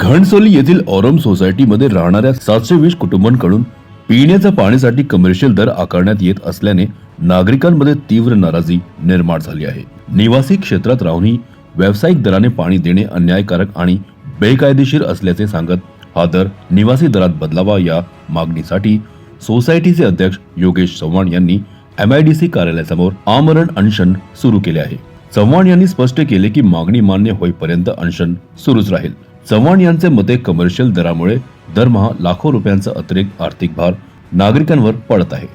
घणसोली येथील ओरम सोसायटीमध्ये राहणाऱ्या सातशे वीस कुटुंबांकडून पिण्याच्या पाण्यासाठी कमर्शियल दर आकारण्यात येत असल्याने नागरिकांमध्ये तीव्र नाराजी निर्माण झाली आहे. निवासी क्षेत्रात राहूनही व्यावसायिक दराने पाणी देणे अन्यायकारक आणि बेकायदेशीर असल्याचे सांगत हा दर निवासी दरात बदलावा या मागणीसाठी सोसायटीचे अध्यक्ष योगेश चव्हाण यांनी एमआयडीसी कार्यालयासमोर आमरण अनशन सुरू केले आहे. चव्हाण यांनी स्पष्ट केले की मागणी मान्य होईपर्यंत अनशन सुरूच राहील. चव्हाण यांचे मते कमर्शियल दरामुळे दरमहा लाखो रुपयांचा अतिरिक्त आर्थिक भार नागरिकांवर पडत आहे.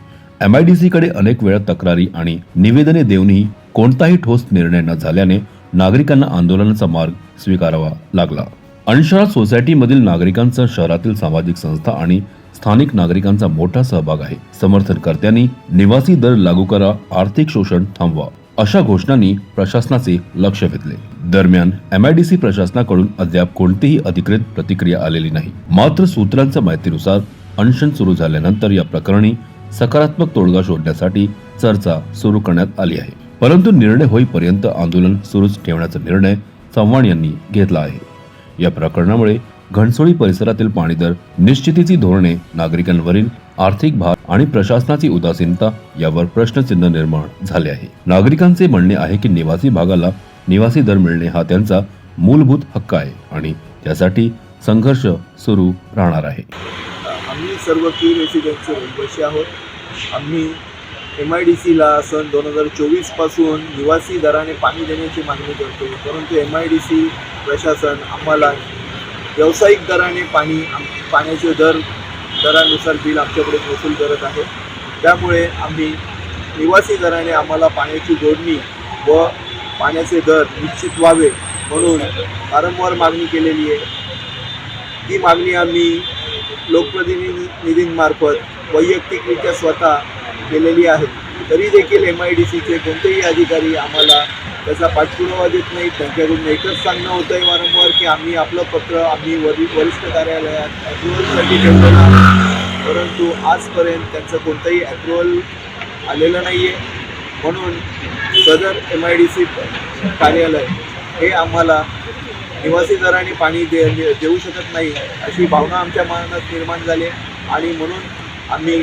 एमआयडीसीकडे अनेक वेळा तक्रारी आणि निवेदने देऊनही कोणताही ठोस निर्णय न झाल्याने नागरिकांना आंदोलनाचा मार्ग स्वीकारावा लागला. अनशरात सोसायटीमधील नागरिकांचा शहरातील सामाजिक संस्था आणि स्थानिक नागरिकांचा मोठा सहभाग आहे. समर्थनकर्त्यांनी निवासी दर लागू करा आर्थिक शोषण थांबवा. अशा घोषणांनी प्रशासनाचे लक्ष वेधले. दरम्यान एमआयडीसी प्रशासनाकडून अद्याप कोणतीही अधिकृत प्रतिक्रिया आलेली नाही. मात्र सूत्रांच्या माहितीनुसार अनशन सुरू झाल्यानंतर या प्रकरणी सकारात्मक तोडगा शोधण्यासाठी चर्चा सुरू करण्यात आली आहे. परंतु निर्णय होईपर्यंत आंदोलन सुरूच ठेवण्याचा निर्णय चव्हाण यांनी घेतला आहे. या प्रकरणामुळे घणसोळी परिसरातील पाणी दर निश्चितीची धोरणे नागरिकांवरील आर्थिक भार आणि प्रशासनाची उदासीनता यावर प्रश्नचिन्ह निर्माण झाले आहे. नागरिकांचे म्हणणे आहे की निवासी भागाला निवासी दर मिळणे हा त्यांचा मूलभूत हक्क आहे आणि त्यासाठी संघर्ष सुरू राहणार आहे. आम्ही सर्व की रेसिडेंटचे रहिवासी आहोत. आम्ही एम आय डी सीला सन दोन हजार चोवीसपासून निवासी दराने पाणी देण्याची मागणी करतो. परंतु एम आय डी सी प्रशासन आम्हाला व्यावसायिक दराने पाणी आम- पाण्याचे दर दरानुसार बिल आमच्याकडे वसूल करत आहे. त्यामुळे आम्ही निवासी दराने आम्हाला पाण्याची जोडणी व पाण्याचे दर निश्चित व्हावे म्हणून वारंवार मागणी केलेली आहे. ती मागणी आम्ही लोकप्रतिनिधींमार्फत वैयक्तिकरित्या स्वतः केलेली आहे. तरी देखील एम आय डी सीचे कोणतेही अधिकारी आम्हाला त्याचा पाठपुरावा देत नाही त्यांच्याकडून एकच सांगणं होतं आहे वारंवार की आम्ही आपलं पत्र आम्ही वरी वरिष्ठ कार्यालयात अप्रुव्हलसाठी ठेवलेलं आहे परंतु आजपर्यंत त्यांचं कोणतंही अप्रुव्हल आलेलं नाही आहे म्हणून सदर एम आय डी सी कार्यालय हे आम्हाला निवासी दराने पाणी दे देऊ शकत नाही अशी भावना आमच्या मनात निर्माण झाली आहे. आणि म्हणून आम्ही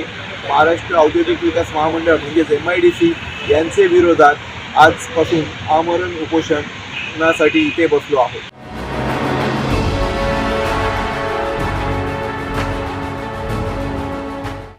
महाराष्ट्र औद्योगिक विकास महामंडळ म्हणजेच एम आय डी सी यांचे विरोधात आजपासून आमरण उपोषणासाठी इथे बसलो आहोत.